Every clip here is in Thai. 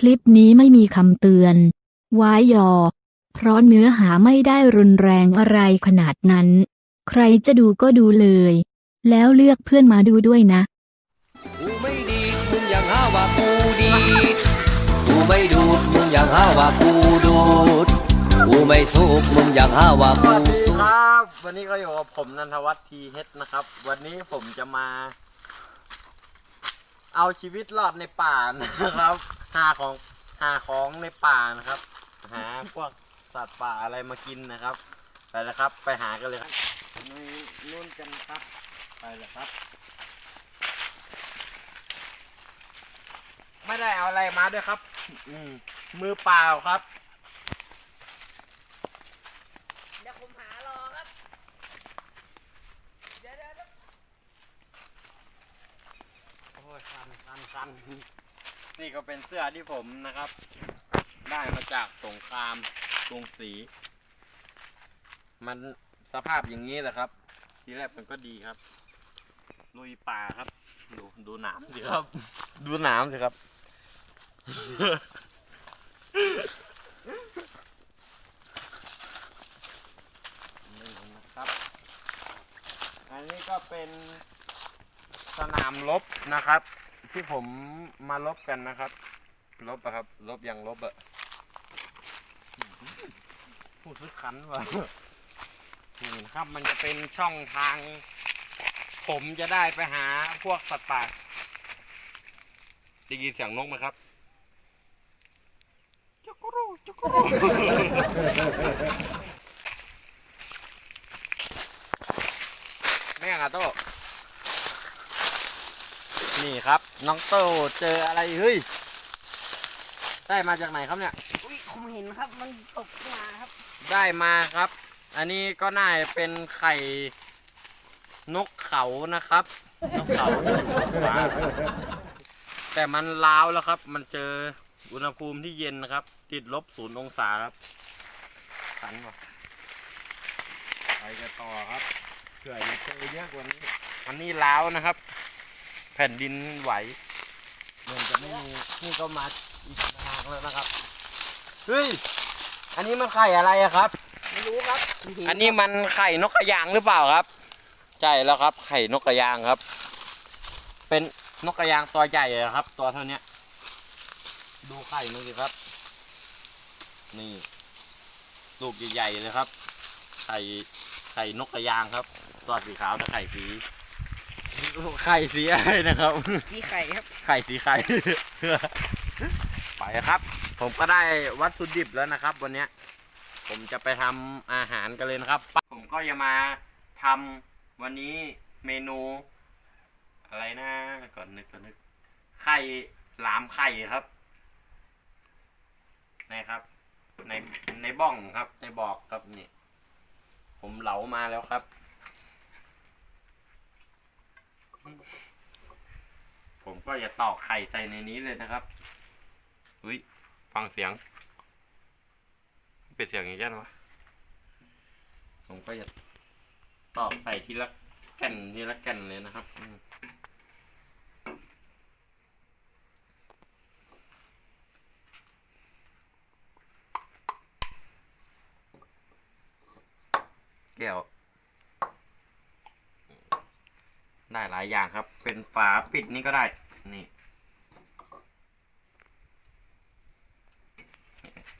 คลิปนี้ไม่มีคำเตือนไว้ยอ เพราะเนื้อหาไม่ได้รุนแรงอะไรขนาดนั้น ใครจะดูก็ดูเลย แล้วเลือกเพื่อนมาดูด้วยนะ กูไม่ดีดมึงยังหาว่ากูดีดกูไม่ดูดมึงยังหาว่ากูดูด กูไม่สูบมึงยังหาว่าสกูวัสดีสูคบรับ วันนี้ก็อยู่กับผมนันทวัฒน์ทีเฮดนะครับ วันนี้ผมจะมา เอาชีวิตรอดในป่านะครับ หาของหาของในป่านะครับ หาพวกสัตว์ป่าอะไรมากินนะครับ ไปแล้วครับ ไปหากันเลยครับในนู่นกันครับ ไปเลยครับ ไม่ได้เอาอะไรมาด้วยครับ อืมมือเปล่าครับ เดี๋ยวผมหารอครับ เดี๋ยวเดี๋ยวเดี๋ยวโอ้ยคันคันคัน นี่ก็เป็นเสื้อที่ผมนะครับ ได้มาจากสงครามกรุงศรีมันสภาพอย่างนี้แหละครับ ทีแรกมันก็ดีครับ ลุยป่าครับ ดูดูหนามสิครับ ดูหนามสิครับ นี่นะครับ อันนี้ก็เป็นสนามรบนะครับ ที่ผมมาลบกันนะครับ ลบอะครับ ลบยังลบอะพูดซึกขันว่ะนี่นะครับมันจะเป็นช่องทาง ผมจะได้ไปหาพวกสัตว์ป่าได้ยินเสียงนกไหมครับจุกรูจุกรูแม่งอะโต้ นี่ครับน้องโต้เจออะไรเฮ้ย ได้มาจากไหนครับเนี่ย อุ้ยผมเห็นครับ มันตกมาครับ ได้มาครับ อันนี้ก็น่าจะเป็นไข่นกเขานะครับ นกเขาแต่มันล้าวแล้วครับ มันเจออุณหภูมิที่เย็นนะครับ ติดลบศูนย์องศาครับขันว่ะไปกันต่อครับเผื่อจะเจอเยอะกว่านี้ อันนี้ล้าวนะครับแผ่นดินไหวเหมือนจะไม่มีนี่ก็มาอีกทางแล้วนะครับเฮ้ยอันนี้มันไข่อะไรอะครับ ไม่รู้ครับผมเห็อันนี้มันไข่นกกระยางหรือเปล่าครับ ใช่แล้วครับ ไข่นกกระยางครับ เป็นนกกระยางตัวใหญ่อะครับ ตัวเท่าเนี้ยดูไข่มันสิครับ นี่ลูกใหญ่ๆเลยครับ ไข่ไข่นกกระยางครับ ตัวสีขาวแต่ไข่สี ไข่สีอะไรนะครับ สีไข่ครับ ไข่สีไข่ ไปครับ ผมก็ได้วัตถุดิบแล้วนะครับ วันเนี้ยผมจะไปทำอาหารกันเลยนะครับ ผมก็จะมาทำวันนี้เมนู อะไรนะก่อนนึกก่อนนึก ไข่หลามไข่ครับนะครับ ในในบ้องครับในบอกครับนี่ ผมเหลามาแล้วครับ ผมก็จะตอกไข่ใส่ในนี้เลยนะครับอุ้ยฟังเสียง เป็นเสียงอย่างนี้นะวะผมก็จะตอกใส่ทีละแก่นทีละแก่นเลยนะครับอืมแก้ว ได้หลายอย่างครับ เป็นฝาปิดนี่ก็ได้ นี่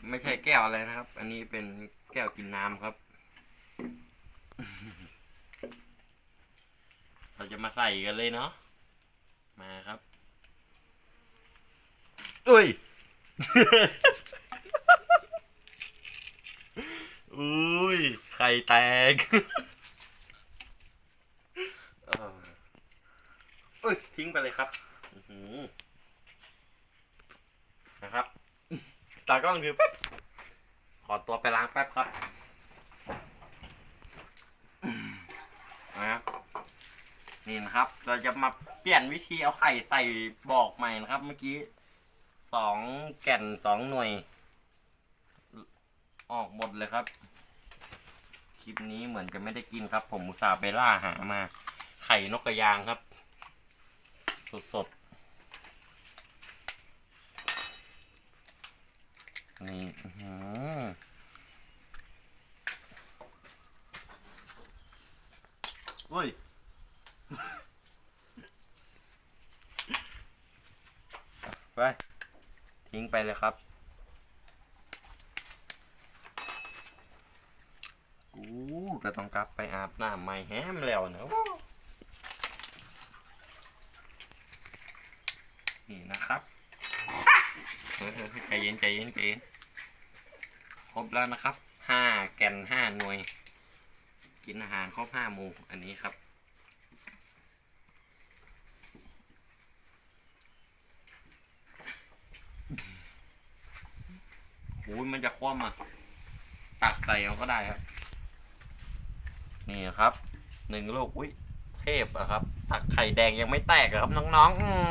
ไม่ใช่แก้วอะไรนะครับ อันนี้เป็นแก้วกินน้ำครับ เราจะมาใส่กันเลยเนาะ มาครับอุ้ยอุ้ย ไข่แตก เออเอ้ยทิ้งไปเลยครับนะครับ ตากล้องคือแป๊บขอตัวไปล้างแป๊บครับนะครับนี่นะครับ เราจะมาเปลี่ยนวิธีเอาไข่ใส่บอกใหม่นะครับ เมื่อกี้สองแก่นสองหน่วย ออกหมดเลยครับ คลิปนี้เหมือนจะไม่ได้กินครับ ผมอุตส่าห์ไปล่าหามา ไข่นกกระยางครับ สดๆ นี่อื้อหือเฮ้ยไปทิ้งไปเลยครับกูก็ต้องกลับไปอาบน้ำใหม่แฮมแล้วเนอะนี่นะครับเออๆ ใจเย็นใจเย็นใจเย็นครบแล้วนะครับห้าแกนห้าหน่วย กินอาหารครบห้าหมู่อันนี้ครับโอ้ยมันจะคว่ำอะ ตักใส่เอาก็ได้ครับ นี่ครับหนึ่งลูกอุ้ยเทพอะครับ ตักไข่แดงยังไม่แตกอะครับน้องๆอืม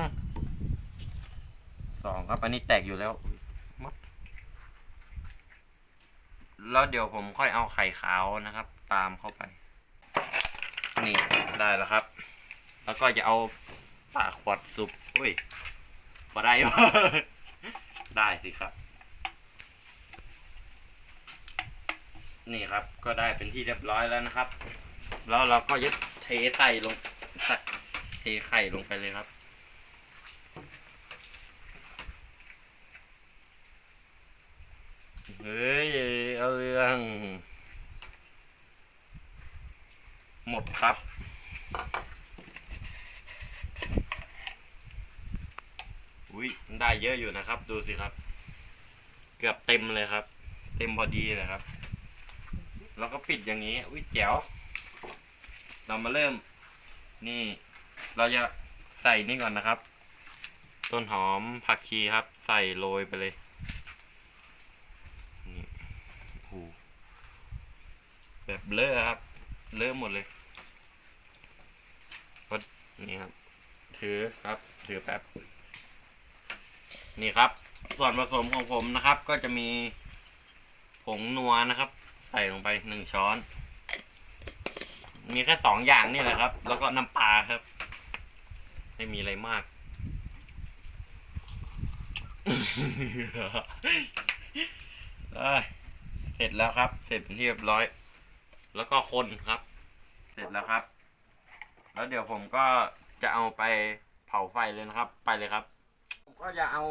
สองครับ อันนี้แตกอยู่แล้วมัดแล้วเดี๋ยวผมค่อยเอาไข่ขาวนะครับ ตามเข้าไป นี่ได้แล้วครับ แล้วก็จะเอาปากขวดสุปอุ้ยพอได้วะได้สิครับ นี่ครับ ก็ได้เป็นที่เรียบร้อยแล้วนะครับ แล้วเราก็ยึดเทไข่ลงใส่เทไข่ลงไปเลยครับ ฮ้ย เอาเรื่อง หมดครับ อุ้ยได้เยอะอยู่นะครับ ดูสิครับ เกือบเต็มเลยครับ เต็มพอดีเลยครับ แล้วก็ปิดอย่างนี้ อุ้ยแจ๋ว เรามาเริ่ม นี่ เราจะใส่นี่ก่อนนะครับ ต้นหอมผักชีครับ ใส่โรยไปเลย นี่โอ้โหแบบ เลอะครับ เลอะหมดเลยก็นี่ครับ ถือครับ ถือแป๊บ นี่ครับ ส่วนผสมของผมนะครับ ก็จะมีผงนัวนะครับ ใส่ลงไปหนึ่งช้อน มีแค่สองอย่างนี่แหละครับ แล้วก็น้ำปลาครับ ไม่มีอะไรมากเอ้เสร็จแล้วครับ เสร็จเรียบร้อย แล้วก็คนครับ เสร็จแล้วครับ แล้วเดี๋ยวผมก็จะเอาไปเผาไฟเลยนะครับ ไปเลยครับ ผมก็จะเอา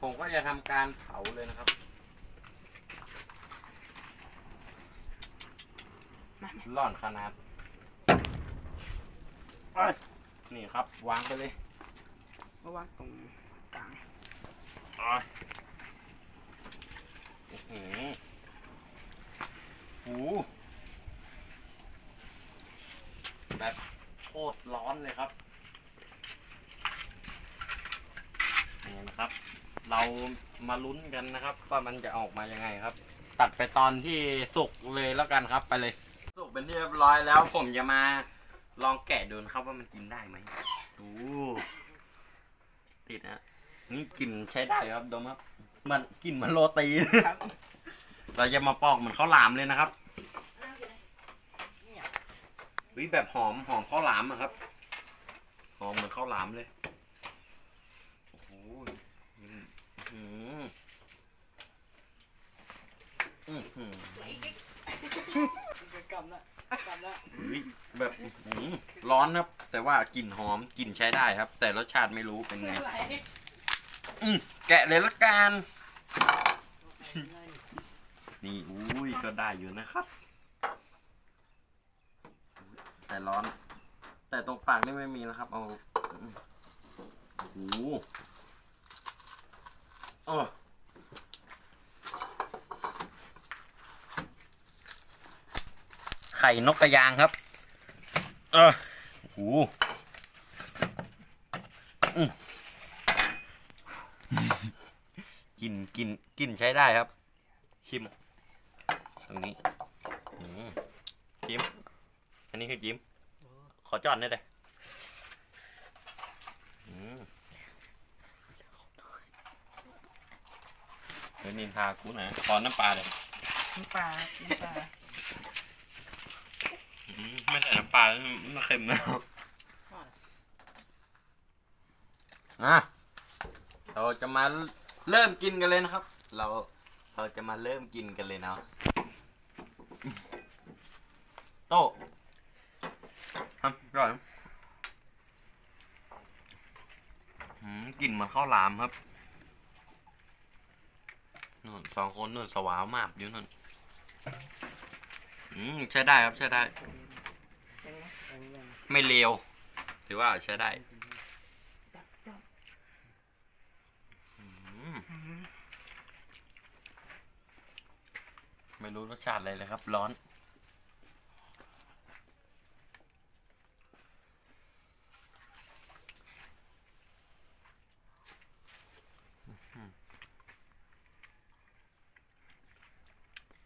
ผมก็จะทำการเผาเลยนะครับ ร่อนขนาดเอ้ยนี่ครับ วางไปเลยมาวางตรงกลางอ้ายอื้ อหือหูแบบโคตรร้อนเลยครับนี่นะครับ เรามาลุ้นกันนะครับว่ามันจะออกมายังไงครับ ตัดไปตอนที่สุกเลยแล้วกันครับไปเลย สุกเป็นที่เรียบร้อยแล้ว ผมจะมาลองแกะดูนะครับว่ามันกินได้ไหมโอ้ติดนะนี่กลิ่นใช้ได้ครับดมครับ มันกลิ่นมันโรตีครับ เราจะมาปอกเหมือนข้าวหลามเลยนะครับวิแบบหอมหอมข้าวหลามอะครับ หอมเหมือนข้าวหลามเลยโอ้โหอืมอืมอืมอืมกำละกำละแบบอื้อหือร้อนครับ แต่ว่ากลิ่นหอมกลิ่นใช้ได้ครับ แต่รสชาติไม่รู้เป็นไงอืมแกะเลยละกัน นี่อุ้ยก็ได้อยู่นะครับ แต่ร้อน แต่ตรงปากนี่ไม่มีนะครับ เอาโอ้โหเออไข่นกกระยางครับ เออโอ้โหอืมกินกินกินใช้ได้ครับ ชิม ตรงนี้อืมจิ้ม อันนี้คือจิ้ม ขอจอดหน่อยเลยอืมเฮ้ยนินทากูนะขอน้ำปลาเลยน้ำปลาน้ำปลาอืมไม่ใส่น้ำปลาแล้วมันเค็มนะอะเราจะมาเริ่มกินกันเลยนะครับ เราเราจะมาเริ่มกินกันเลยเนาะ โต้ครับอร่อยหืมกลิ่นมันข้าวหลามครับนู่นสองคนนู่นสวาวมากอยู่นู่นอืมใช้ได้ครับใช้ได้ ไม่เลวถือว่าใช้ได้ไม่รู้รสชาติอะไรเลยครับ ร้อน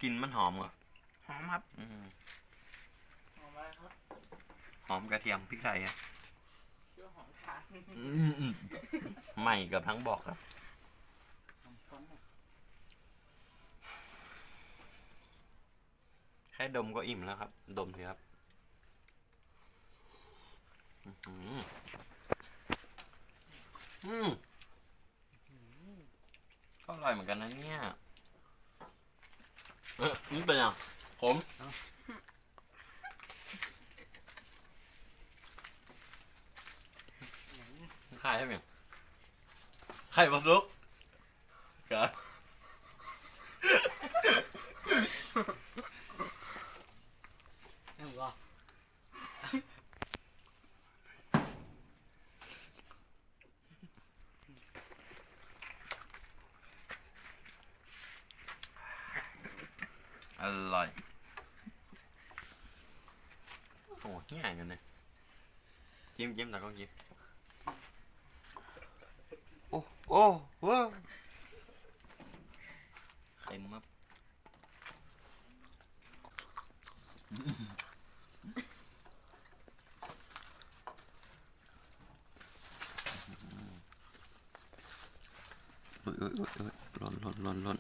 กลินมันหอมเหรอหอมครับอืมหอมอะไรครับหอมกระเทียมพริกไทยอะเชื่อหอมขาดใหม่กับทั้งบอกครับ หอมฟ้อนอะแค่ดมก็อิ่มแล้วครับ ดมสิครับอื้อหืออืมก็อร่อยเหมือนกันนะเนี่ยเออ นี่เป็นยังผมใครใช่ไหมไข่ปลาดุกครับ เอ้าเหรอ อร่อย โอ้ง่ายกันเลย จิ้มจิ้มแต่ก็จิ้มโอ้โอ้ว้าวเค็มครับโอ้ยโอ้ยโอ้ยโอ้ยร้อนร้อนร้อนร้อน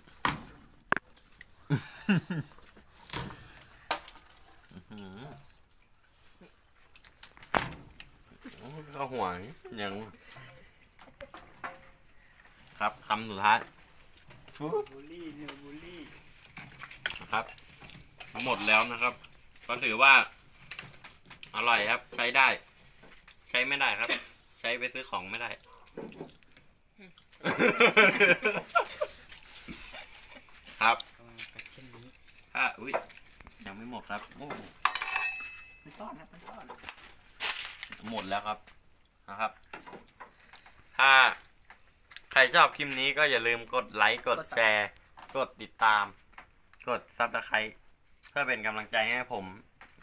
โอ้ยข้าวหัวนี่ ยังครับคำสุดท้ายบูลลี่เนื้อบูลลี่นะครับ หมดแล้วนะครับ ก็ถือว่า อร่อยครับ ใช้ได้ ใช้ไม่ได้ครับ ใช้ไปซื้อของไม่ได้ ครับแต่เช่นนี้ถ้าอุ้ยยังไม่หมดครับโอ้เป็นต้อนนะเป็นต้อนหมดแล้วครับ นะครับ ถ้าใครชอบคลิปนี้ก็อย่าลืมกดไลค์กดแชร์ กดติดตาม กดซับสไครต์เพื่อเป็นกำลังใจให้ผม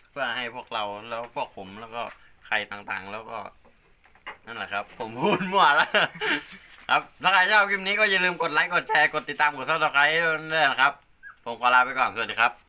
เพื่อให้พวกเราแล้วพวกผมแล้วก็ใครต่างๆ แล้วก็นั่นแหละครับ ผมพูดมั่วแล้วครับถ้าใครชอบคลิปนี้ก็อย่าลืมกดไลค์กดแชร์กดติดตามกดซับสไครต์ด้วยนะครับ ผมขอลาไปก่อนสวัสดีครับ